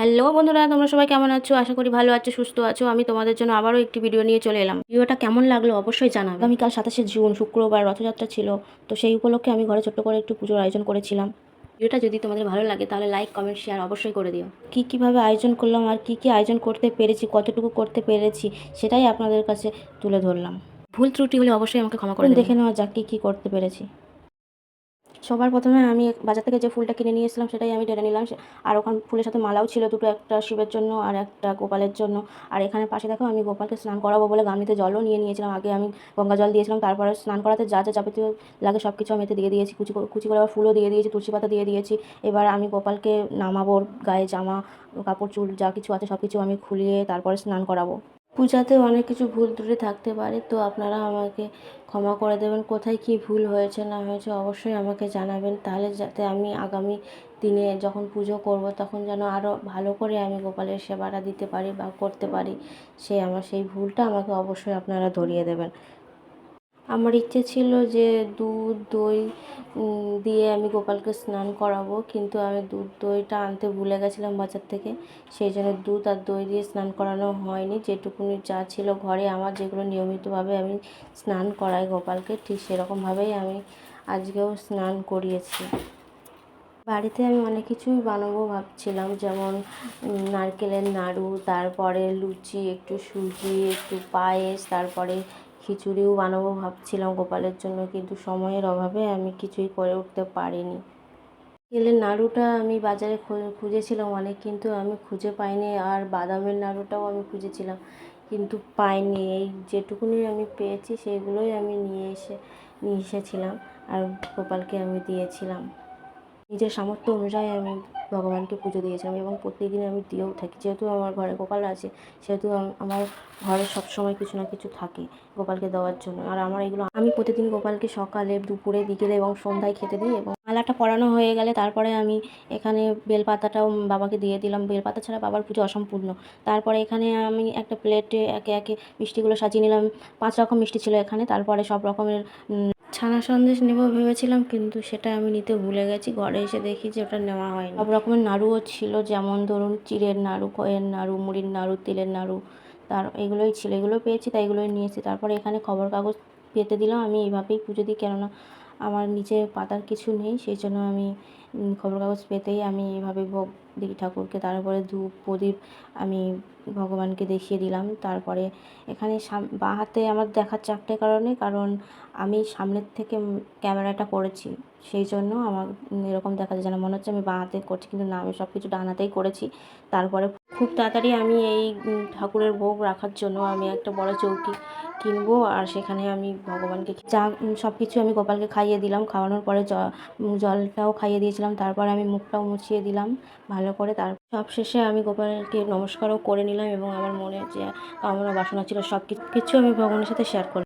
Hello বন্ধুরা তোমরা সবাই কেমন আছো? আশা করি ভালো আছো সুস্থ আছো। আমি তোমাদের জন্য আবারও একটি ভিডিও নিয়ে চলে এলাম। ভিডিওটা কেমন লাগল অবশ্যই জানাবে। আগামীকাল সাতাশে জুন শুক্রবার রথযাত্রা ছিল তো সেই উপলক্ষে আমি ঘরে ছোট্ট করে একটু পুজোর আয়োজন করেছিলাম। ভিডিওটা যদি তোমাদের ভালো লাগে তাহলে লাইক কমেন্ট শেয়ার অবশ্যই করে দিও। কী কীভাবে আয়োজন করলাম আর কী কী আয়োজন করতে পেরেছি কতটুকু করতে পেরেছি সেটাই আপনাদের কাছে তুলে ধরলাম। ভুল ত্রুটি হলে অবশ্যই আমাকে ক্ষমা করে দেখে নেওয়া যাক কী কী করতে পেরেছি। সবার প্রথমে আমি বাজার থেকে যে ফুলটা কিনে নিয়ে এসেছিলাম সেটাই আমি টেনে নিলাম। আর ওখানে ফুলের সাথে মালাও ছিল দুটো একটা শিবের জন্য আর একটা গোপালের জন্য। আর এখানে পাশে দেখো আমি গোপালকে স্নান করাবো বলে গামলিতে জলও নিয়ে নিয়েছিলাম। আগে আমি গঙ্গা জল দিয়েছিলাম, তারপরে স্নান করাতে যা যা যাবতীয় লাগে সব কিছু আমি এতে দিয়ে দিয়েছি। কুচি কুচি করে আবার ফুলও দিয়ে দিয়েছি, তুলসী পাতা দিয়ে দিয়েছি। এবার আমি গোপালকে নামাবো গায়ে জামা, কাপড়, চুল যা কিছু আছে সব কিছু আমি খুলিয়ে তারপরে স্নান করাবো। পূজাতে অনেক কিছু ভুল ত্রুটি থাকতে পারে, তো আপনারা আমাকে ক্ষমা করে দেবেন। কোথায় কি ভুল হয়েছে, না হয়েছে অবশ্যই আমাকে জানাবেন। তাহলে যাতে আমি আগামী দিনে যখন পুজো করব, তখন যেন আরও ভালো করে আমি গোপালের সেবাটা দিতে পারি বা করতে পারি, সে আমার সেই ভুলটা আমাকে অবশ্যই আপনারা ধরিয়ে দেবেন। আমার ইচ্ছে ছিল যে দুধ, দই দিয়ে আমি গোপালকে স্নান করাবো, কিন্তু আমি দুধ, দইটা আনতে ভুলে গেছিলাম বাজার থেকে। সেই জন্য দুধ আর দই দিয়ে স্নান করানো হয়নি। যেটুকুনি যা ছিল ঘরে আমার, যেগুলো নিয়মিতভাবে আমি স্নান করাই গোপালকে, ঠিক সেরকমভাবেই আমি আজকেও স্নান করিয়েছি। বাড়িতে আমি অনেক কিছুই বানাবো ভাবছিলাম, যেমন নারকেলের নাড়ু, তারপরে লুচি, একটু সুজি, একটু পায়েস, তারপরে খিচুড়িও বানাবো ভাবছিলাম গোপালের জন্য, কিন্তু সময়ের অভাবে আমি কিছুই করে উঠতে পারিনি। তেলের নাড়ুটা আমি বাজারে খুঁজেছিলাম অনেক, কিন্তু আমি খুঁজে পাইনি আর বাদামের নাড়ুটাও আমি খুঁজেছিলাম, কিন্তু পাইনি। এই যেটুকুনি আমি পেয়েছি, সেগুলোই আমি নিয়ে এসে, নিয়ে এসেছিলাম আর গোপালকে আমি দিয়েছিলাম। নিজের সামর্থ্য অনুযায়ী আমি ভগবানকে পুজো দিয়েছিলাম এবং প্রত্যেকদিন আমি দিয়েও থাকি। যেহেতু আমার ঘরে গোপাল আছে, সেহেতু আমার ঘরে সবসময় কিছু না কিছু থাকে গোপালকে দেওয়ার জন্য। আর আমার এগুলো, আমি প্রতিদিন গোপালকে সকালে, দুপুরে, বিকেলে এবং সন্ধ্যায় খেতে দিই এবং মালাটা পরানো হয়ে গেলে তারপরে আমি এখানে বেলপাতাটাও বাবাকে দিয়ে দিলাম। বেলপাতা ছাড়া বাবার পুজো অসম্পূর্ণ। তারপরে এখানে আমি একটা প্লেটে একে একে মিষ্টিগুলো সাজিয়ে নিলাম। পাঁচ রকম মিষ্টি ছিল এখানে। তারপরে সব রকমের ছানা সন্দেশ নেব ভেবেছিলাম, কিন্তু সেটা আমি নিতে ভুলে গেছি। ঘরে এসে দেখি যে ওটা নেওয়া হয়নি। সব রকমের নাড়ুও ছিল, যেমন ধরুন চিড়ের নাড়ু খয়ের নাড়ু, মুড়ির নাড়ু, তেলের নাড়ু, তার এগুলোই ছিল। এগুলো পেয়েছি, তাই এগুলোই নিয়েছি তারপরে এখানে খবর কাগজ পেতে দিলাম, আমি এইভাবেই পুজো দিই। কেননা আমার নিচে পাতার কিছু নেই, সেই জন্য আমি খবর কাগজ পেতেই আমি এইভাবে ভোগ দিই ঠাকুরকে, তারপরে ধূপ প্রদীপ আমি ভগবানকে দেখিয়ে দিলাম। তারপরে এখানে সাম, বাঁ হাতে আমার দেখার চারটে কারণে, কারণ আমি সামনের থেকে ক্যামেরাটা করেছি। সেই জন্য আমার এরকম দেখা যায় যেন মনে হচ্ছে আমি বাঁ হাতে করছি, কিন্তু না, আমি সব কিছু ডান হাতেই করেছি। তারপরে খুব তাড়াতাড়ি আমি এই ঠাকুরের ভোগ রাখার জন্য আমি একটা বড় চৌকি কিনবো আর সেখানে আমি ভগবানকে যা সব কিছু আমি গোপালকে খাইয়ে দিলাম। খাওয়ানোর পরে জলটাও খাইয়ে দিয়েছিলাম। তারপরে আমি মুখটাও মুছিয়ে দিলাম ভালো করে। তার, সব শেষে আমি গোপালকে নমস্কারও করে নিলাম এবং আমার মনে যে কামনা বাসনা ছিল সব কিছু আমি ভগবানের সাথে শেয়ার করলাম।